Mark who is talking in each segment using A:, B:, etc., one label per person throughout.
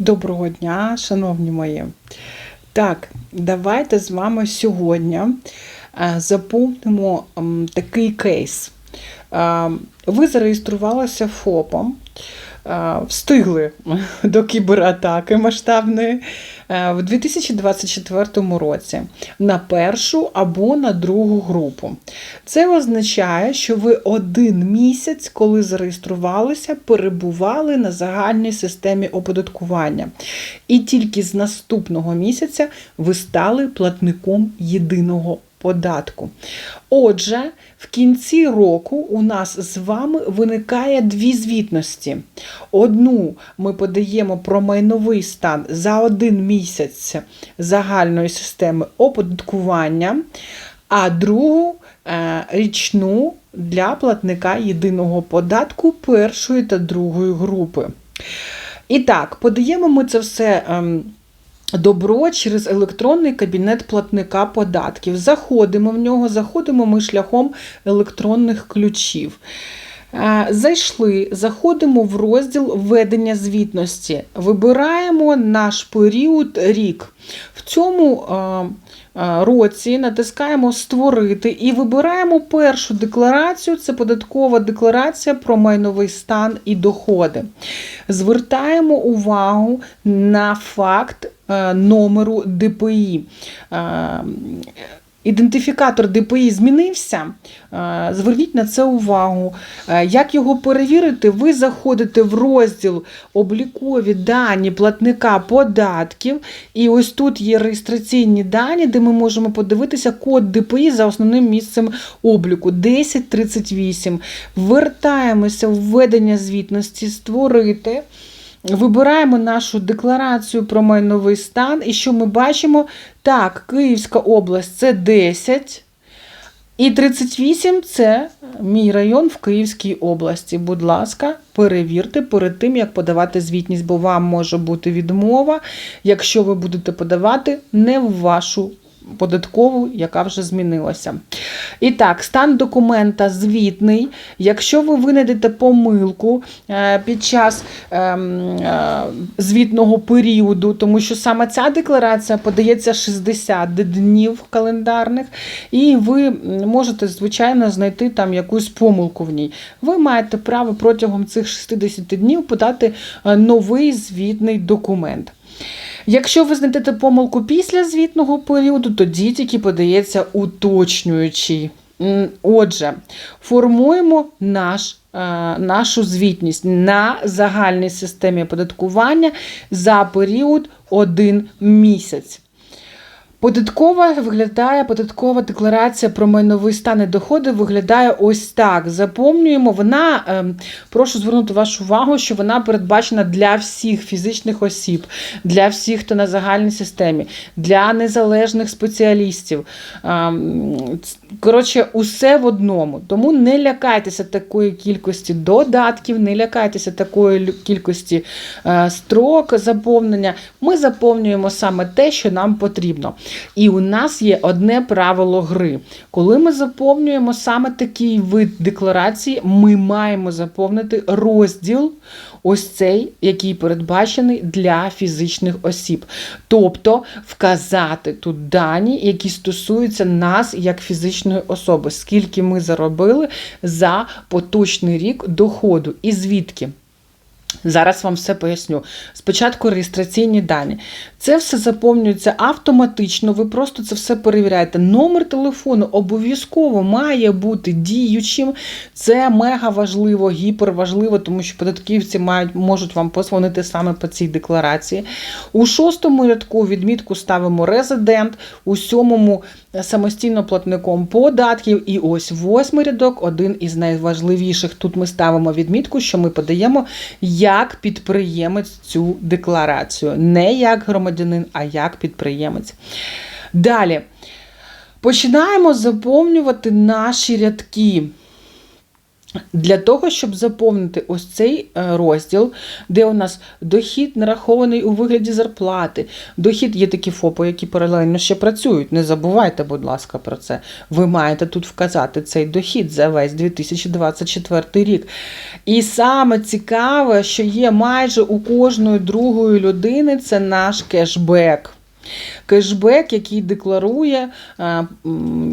A: Доброго дня, шановні мої. Так, давайте з вами сьогодні е, заповнимо такий кейс. Е, Ви зареєструвалися ФОПом, встигли до кібератаки масштабної е, в 2024 році на першу або на другу групу. Це означає, що ви один місяць, коли зареєструвалися, перебували на загальній системі оподаткування. І тільки з наступного місяця ви стали платником єдиного податку. Отже, в кінці року у нас з вами виникає дві звітності. Одну ми подаємо про майновий стан за один місяць загальної системи оподаткування, а другу е, річну для платника єдиного податку першої та другої групи. І так, подаємо ми це все. Добро через електронний кабінет платника податків. Заходимо в нього, заходимо ми шляхом електронних ключів. Е, Зайшли, заходимо в розділ введення звітності. Вибираємо наш період рік. В цьому е, е, році натискаємо Створити і вибираємо першу декларацію це податкова декларація про майновий стан і доходи. Звертаємо увагу на факт е, номеру ДПІ. Ідентифікатор ДПІ змінився. Е, Зверніть на це увагу. Е, Як його перевірити? Ви заходите в розділ облікові дані платника податків, і ось тут є реєстраційні дані, де ми можемо подивитися код ДПІ за основним місцем обліку 1038. Вертаємося введення звітності, створити. Вибираємо нашу декларацію про майновий стан, і що ми бачимо? Так, Київська область це 10, і 38 це мій район в Київській області. Будь ласка, перевірте перед тим, як подавати звітність, бо вам може бути відмова, якщо ви будете подавати не в вашу податкову, яка вже змінилася. І так, стан документа звітний. Якщо ви винайдете помилку е, під час ем, е, звітного періоду, тому що саме ця декларація подається 60 днів календарних, і ви можете, звичайно, знайти там якусь помилку в ній. Ви маєте право протягом цих 60 днів подати е, новий звітний документ. Якщо ви знайдете помилку після звітного періоду, тоді тільки подається уточнюючий. Отже, формуємо наш, е, нашу звітність на загальній системі оподаткування за період 1 місяць. Податкова виглядає, податкова декларація про майновий стан і доходи виглядає ось так. Заповнюємо, вона, ем, прошу звернути вашу увагу, що вона передбачена для всіх фізичних осіб, для всіх, хто на загальній системі, для незалежних спеціалістів. Ем, Коротше, усе в одному. Тому не лякайтеся такої кількості додатків, не лякайтеся такої кількості е, строк заповнення. Ми заповнюємо саме те, що нам потрібно. І у нас є одне правило гри. Коли ми заповнюємо саме такий вид декларації, ми маємо заповнити розділ. Ось цей, який передбачений для фізичних осіб. Тобто вказати тут дані, які стосуються нас як фізичної особи, скільки ми заробили за поточний рік доходу і звідки. Зараз вам все поясню. Спочатку реєстраційні дані. Це все заповнюється автоматично, ви просто це все перевіряєте. Номер телефону обов'язково має бути діючим. Це мега важливо, гіперважливо, тому що податківці мають, можуть вам позвонити саме по цій декларації. У шостому рядку відмітку ставимо резидент, у сьомому самостійно платником податків. І ось восьмий рядок, один із найважливіших. Тут ми ставимо відмітку, що ми подаємо як підприємець цю декларацію. Не як громадянин, а як підприємець. Далі. Починаємо заповнювати наші рядки. Для того, щоб заповнити ось цей е, розділ, де у нас дохід нарахований у вигляді зарплати, дохід є такі ФОПи, які паралельно ще працюють. Не забувайте, будь ласка, про це. Ви маєте тут вказати цей дохід за весь 2024 рік. І саме цікаве, що є майже у кожної другої людини, це наш кешбек. Кешбек, який декларує е,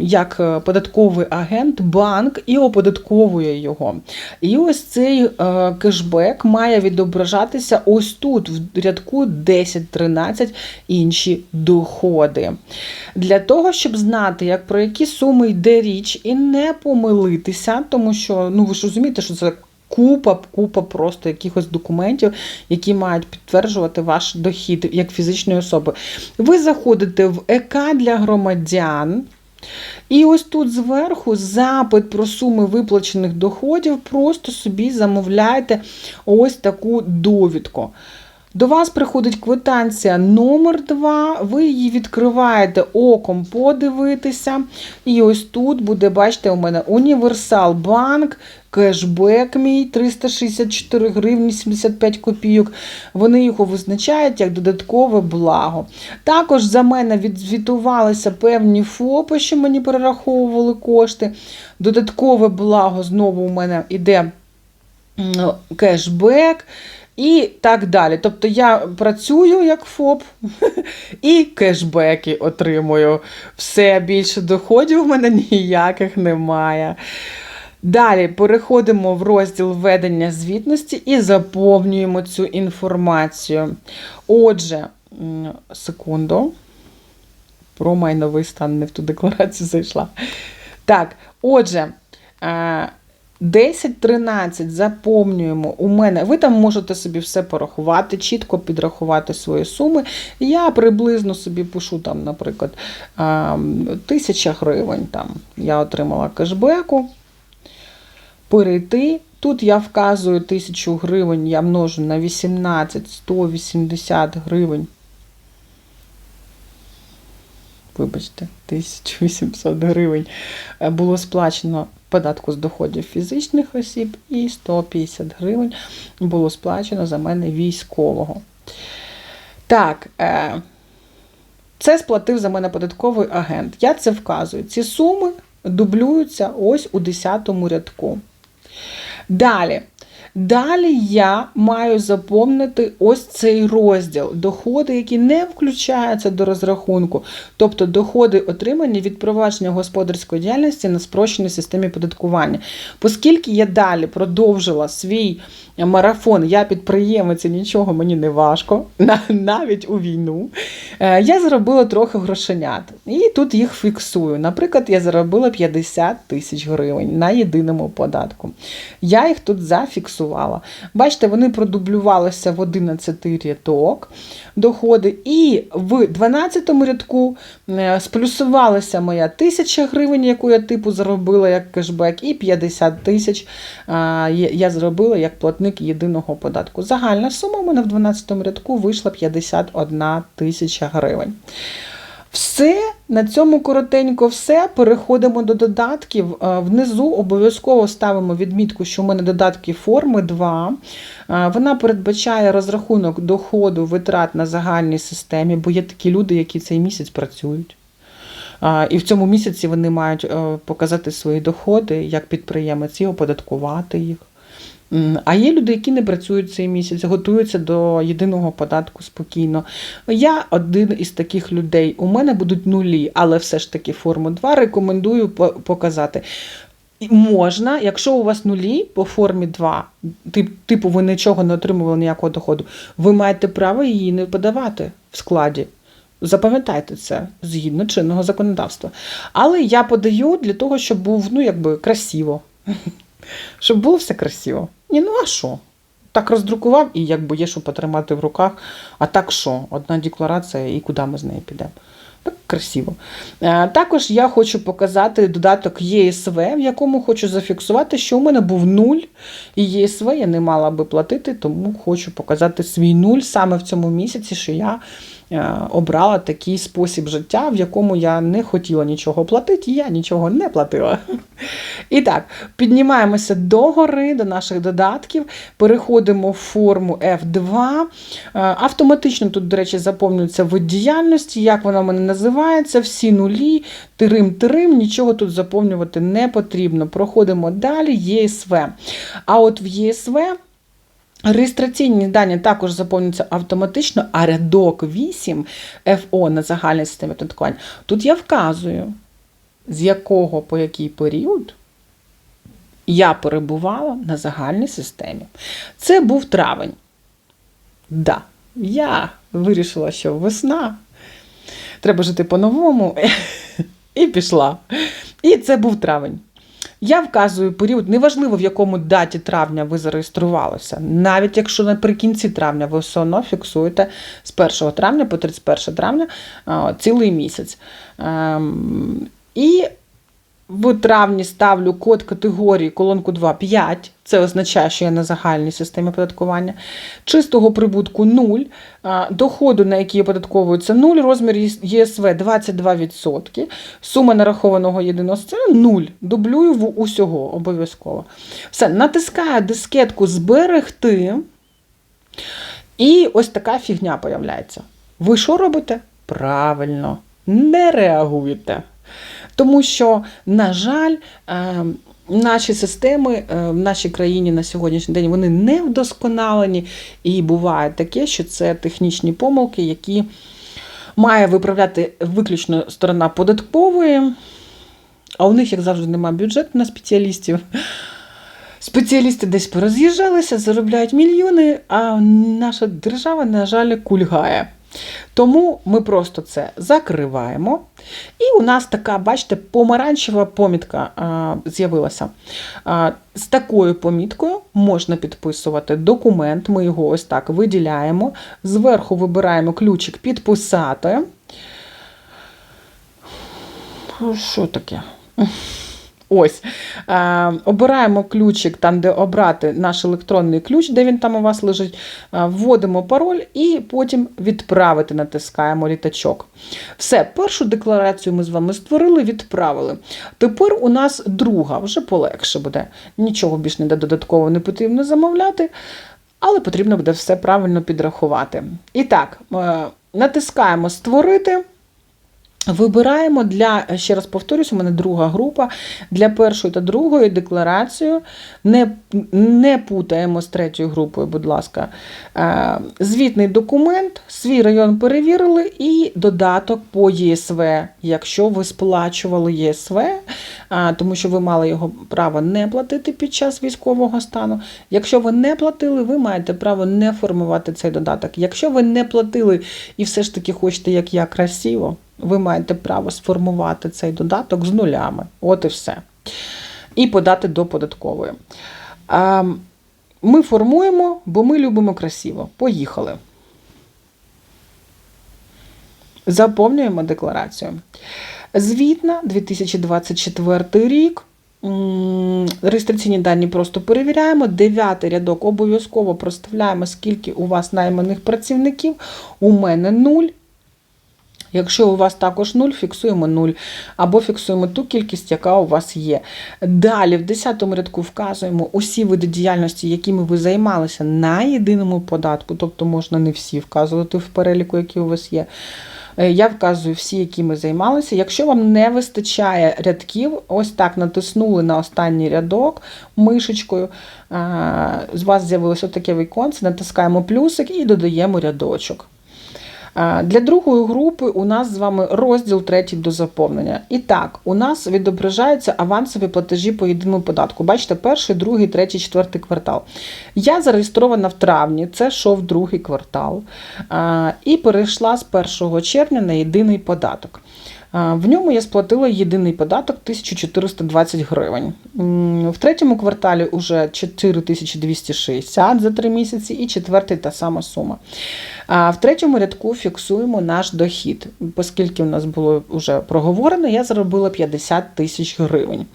A: як податковий агент банк і оподатковує його. І ось цей е, кешбек має відображатися ось тут, в рядку 10-13 інші доходи. Для того, щоб знати, як про які суми йде річ, і не помилитися, тому що ну ви ж розумієте, що це. Купа, купа просто якихось документів, які мають підтверджувати ваш дохід як фізичної особи. Ви заходите в ЕК для громадян. І ось тут зверху запит про суми виплачених доходів, просто собі замовляєте ось таку довідку. До вас приходить квитанція номер 2 ви її відкриваєте оком подивитися. І ось тут буде, бачите, у мене Універсал Банк, кешбек мій 364 гривні 75 копійок. Вони його визначають як додаткове благо. Також за мене відзвітувалися певні ФОПи, що мені перераховували кошти. Додаткове благо знову у мене йде кешбек. І так далі. Тобто я працюю як ФОП і кешбеки отримую. Все більше доходів у мене ніяких немає. Далі переходимо в розділ ведення звітності і заповнюємо цю інформацію. Отже, секунду. Про майновий стан не в ту декларацію зайшла. Так, отже. е, 10-13 заповнюємо у мене. Ви там можете собі все порахувати, чітко підрахувати свої суми. Я приблизно собі пишу, там, наприклад, ем, тисяча гривень. Там, я отримала кешбеку. Перейти. Тут я вказую 1000 гривень, я множу на 18, 180 гривень. Вибачте, 1800 гривень е, було сплачено податку з доходів фізичних осіб, і 150 гривень було сплачено за мене військового. Так, е, це сплатив за мене податковий агент. Я це вказую. Ці суми дублюються ось у 10 рядку. Далі. Далі я маю заповнити ось цей розділ доходи, які не включаються до розрахунку, тобто доходи, отримані від провадження господарської діяльності на спрощеній системі податкування. Оскільки я далі продовжила свій марафон, я підприємець, нічого мені не важко, навіть у війну, е, я заробила трохи грошенят. І тут їх фіксую. Наприклад, я заробила 50 тисяч гривень на єдиному податку. Я їх тут зафіксувала. Бачите, вони продублювалися в 11 рядок доходи, і в 12 рядку е, сплюсувалася моя 1000 гривень, яку я типу заробила як кешбек, і 50 тисяч я зробила як платник єдиного податку. Загальна сума у мене в 12 рядку вийшла 51 тисяча гривень. Все, на цьому коротенько все. Переходимо до додатків. Е, внизу обов'язково ставимо відмітку, що в мене додатки форми 2. Е, Вона передбачає розрахунок доходу витрат на загальній системі, бо є такі люди, які цей місяць працюють. Е, І в цьому місяці вони мають показати свої доходи як підприємець і оподаткувати їх. А є люди, які не працюють цей місяць, готуються до єдиного податку спокійно. Я один із таких людей. У мене будуть нулі, але все ж таки форму 2 рекомендую показати. Можна, якщо у вас нулі по формі 2, типу ви нічого не отримували ніякого доходу, ви маєте право її не подавати в складі. Запам'ятайте це згідно чинного законодавства. Але я подаю для того, щоб був ну, якби красиво. Щоб було все красиво. Ні, ну а що? Так роздрукував і якби є, що потримати в руках. А так що? Одна декларація і куди ми з нею підемо? Так красиво. Е, також я хочу показати додаток ЄСВ, в якому хочу зафіксувати, що у мене був нуль, і ЄСВ я не мала би платити, тому хочу показати свій нуль саме в цьому місяці, що я обрала такий спосіб життя, в якому я не хотіла нічого платити, і я нічого не платила. І так, піднімаємося догори до наших додатків, переходимо в форму F2. Е, Автоматично тут, до речі, заповнюється вид діяльності, як вона в мене називається, всі нулі, тирим-тирим, нічого тут заповнювати не потрібно. Проходимо далі, ЄСВ. А от в ЄСВ Реєстраційні дані також заповнюються автоматично, а рядок 8 ФО на загальній системі оподаткування. Тут я вказую, з якого по який період я перебувала на загальній системі. Це був травень. Да, я вирішила, що весна, треба жити по-новому, і пішла. І це був травень. Я вказую період, неважливо в якому даті травня ви зареєструвалися, навіть якщо наприкінці травня ви все одно фіксуєте з 1 травня по 31 травня цілий місяць. Ем, І в травні ставлю код категорії колонку 2 5. Це означає, що я на загальній системі оподаткування. Чистого прибутку 0, доходу, на який оподатковується 0, розмір ЄСВ 22%, сума нарахованого єдиного соціалу 0. Дублюю в усього обов'язково. Все, натискаю дискетку Зберегти. І ось така фігня появляється. Ви що робите? Правильно, не реагуєте. Тому що, на жаль, е, наші системи е, в нашій країні на сьогоднішній день вони не вдосконалені, і буває таке, що це технічні помилки, які має виправляти виключно сторона податкової, а у них, як завжди, немає бюджету на спеціалістів. Спеціалісти десь пороз'їжджалися, заробляють мільйони, а наша держава, на жаль, кульгає. Тому ми просто це закриваємо. І у нас така, бачите, помаранчева помітка з'явилася. З такою поміткою можна підписувати документ. Ми його ось так виділяємо. Зверху вибираємо ключик підписати. Що таке? Ось. Е, обираємо ключик, там, де обрати наш електронний ключ, де він там у вас лежить. Е, вводимо пароль і потім відправити, натискаємо літачок. Все, першу декларацію ми з вами створили, відправили. Тепер у нас друга, вже полегше буде. Нічого більш не додатково не потрібно замовляти, але потрібно буде все правильно підрахувати. І так, е, натискаємо Створити. Вибираємо для, ще раз повторюсь, у мене друга група. Для першої та другої декларацію не не путаємо з третьою групою, будь ласка. Е, звітний документ, свій район перевірили і додаток по ЄСВ, якщо ви сплачували ЄСВ, е, тому що ви мали його право не платити під час військового стану. Якщо ви не платили, ви маєте право не формувати цей додаток. Якщо ви не платили і все ж таки хочете, як я, красиво ви маєте право сформувати цей додаток з нулями. От і все. І подати до податкової. Ми формуємо, бо ми любимо красиво. Поїхали. Заповнюємо декларацію. Звітна 2024 рік. Реєстраційні дані просто перевіряємо. Дев'ятий рядок обов'язково проставляємо, скільки у вас найманих працівників. У мене 0. Якщо у вас також 0, фіксуємо 0, або фіксуємо ту кількість, яка у вас є. Далі, в 10 рядку вказуємо усі види діяльності, якими ви займалися на єдиному податку, тобто можна не всі вказувати в переліку, які у вас є. Е, я вказую всі, які ми займалися. Якщо вам не вистачає рядків, ось так натиснули на останній рядок мишечкою, з вас з'явилося таке віконце, натискаємо плюсик і додаємо рядочок. Для другої групи у нас з вами розділ третій до заповнення. І так, у нас відображаються авансові платежі по єдиному податку. Бачите, перший, другий, третій, четвертий квартал. Я зареєстрована в травні, це шов другий квартал. І перейшла з 1 червня на єдиний податок. В ньому я сплатила єдиний податок 1420 гривень. В третьому кварталі вже 4260 за три місяці, і четвертий та сама сума. А в третьому рядку фіксуємо наш дохід. Оскільки у нас було вже проговорено, я заробила 50 тисяч гривень.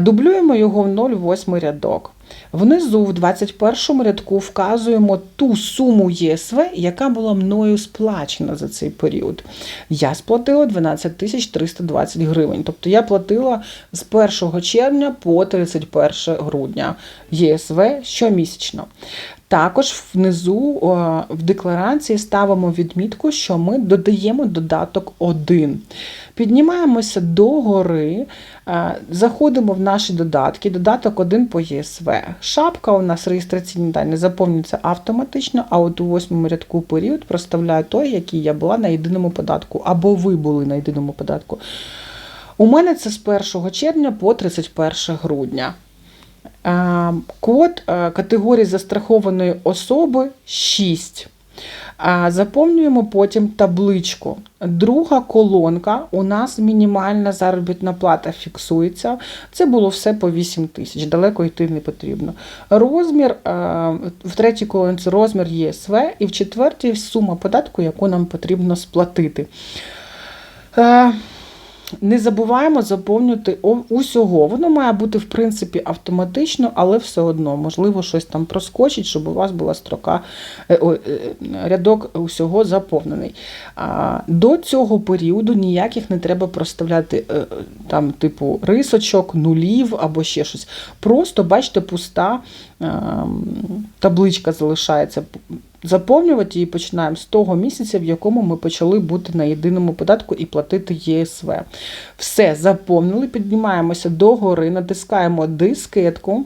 A: Дублюємо його в 0,8 рядок. Внизу, в 21 рядку, вказуємо ту суму ЄСВ, яка була мною сплачена за цей період. Я сплатила 12 тисяч 320 гривень. Тобто я платила з 1 червня по 31 грудня ЄСВ щомісячно. Також внизу в декларації ставимо відмітку, що ми додаємо додаток 1. Піднімаємося догори, е, заходимо в наші додатки, додаток 1 по ЄСВ. Шапка у нас реєстраційні дані заповнюється автоматично, а от у восьмому рядку період проставляю той, який я була на єдиному податку, або ви були на єдиному податку. У мене це з 1 червня по 31 грудня. Код категорії застрахованої особи 6. Заповнюємо потім табличку. Друга колонка у нас мінімальна заробітна плата фіксується. Це було все по 8 тисяч, далеко йти не потрібно. Розмір в третій колонці розмір ЄСВ, і в четвертій сума податку, яку нам потрібно сплатити. Не забуваємо заповнювати усього. Воно має бути, в принципі, автоматично, але все одно, можливо, щось там проскочить, щоб у вас була строка, е, е, рядок усього заповнений. До цього періоду ніяких не треба проставляти е, там, типу, рисочок, нулів або ще щось. Просто, бачите, пуста ем, табличка залишається. Заповнювати її починаємо з того місяця, в якому ми почали бути на єдиному податку і платити ЄСВ. Все, заповнили, піднімаємося догори, натискаємо дискетку.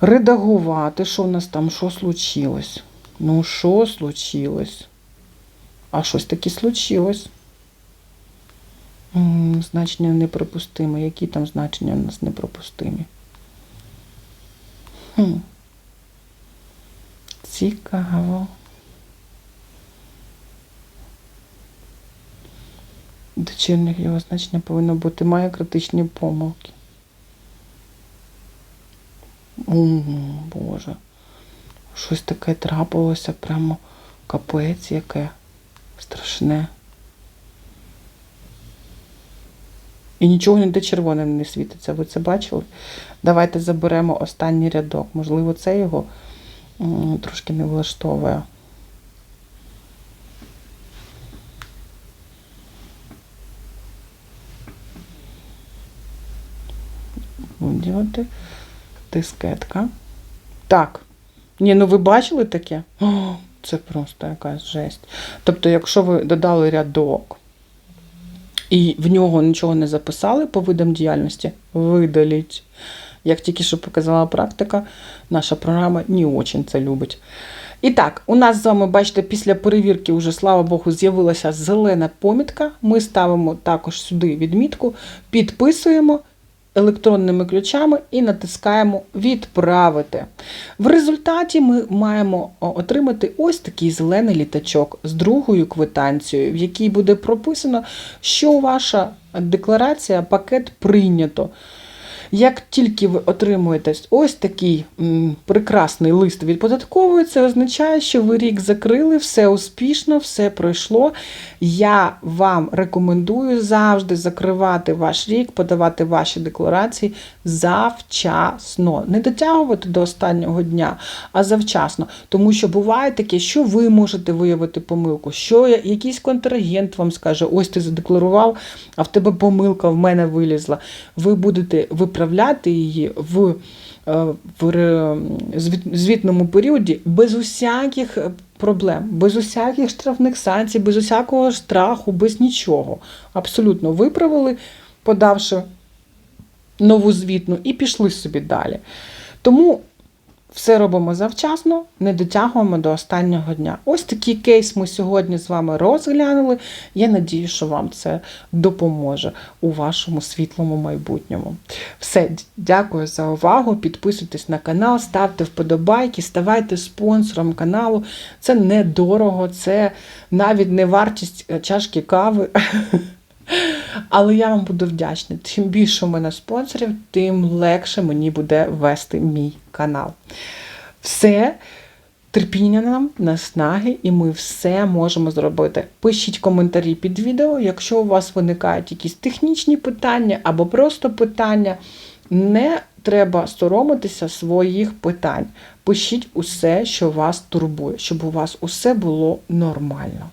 A: Редагувати, що в нас там, що случилось? Ну, що случилось? А щось таке случилось. Значення неприпустиме. Які там значення у нас неприпустимі? Хм. Цікаво. Дочірніх його значення повинно бути має критичні помилки. О, Боже. Щось таке трапилося, прямо капець яке страшне. І нічого ніде червоним не світиться. Ви це бачили? Давайте заберемо останній рядок. Можливо, це його трошки не влаштовує. Виділити. Дискетка. Так. Ні, ну ви бачили таке? О, це просто якась жесть. Тобто, якщо ви додали рядок і в нього нічого не записали по видам діяльності, видаліть. Як тільки що показала практика, наша програма не очень це любить. І так, у нас з вами, бачите, після перевірки, вже, слава Богу, з'явилася зелена помітка. Ми ставимо також сюди відмітку, підписуємо електронними ключами і натискаємо Відправити. В результаті ми маємо отримати ось такий зелений літачок з другою квитанцією, в якій буде прописано, що ваша декларація, пакет прийнято. Як тільки ви отримуєте ось такий прекрасний лист від податкової, це означає, що ви рік закрили, все успішно, все пройшло. Я вам рекомендую завжди закривати ваш рік, подавати ваші декларації завчасно. Не дотягувати до останнього дня, а завчасно. Тому що буває таке, що ви можете виявити помилку, що якийсь контрагент вам скаже, ось ти задекларував, а в тебе помилка в мене вилізла. Ви будете виправляти її в, е, в звітному періоді без усяких е, проблем, без усяких штрафних санкцій, без усякого страху, без нічого. Абсолютно виправили, подавши нову звітну, і пішли собі далі. Тому все робимо завчасно, не дотягуємо до останнього дня. Ось такий кейс ми сьогодні з вами розглянули. Я надію, що вам це допоможе у вашому світлому майбутньому. Все, дякую за увагу. Підписуйтесь на канал, ставте вподобайки, ставайте спонсором каналу. Це недорого, це навіть не вартість е, чашки кави. Але я вам буду вдячна. Чим більше у мене спонсорів, тим легше мені буде вести мій канал. Все, терпіння нам, наснаги, і ми все можемо зробити. Пишіть коментарі під відео, якщо у вас виникають якісь технічні питання або просто питання. Не треба соромитися своїх питань. Пишіть усе, що вас турбує, щоб у вас усе було нормально.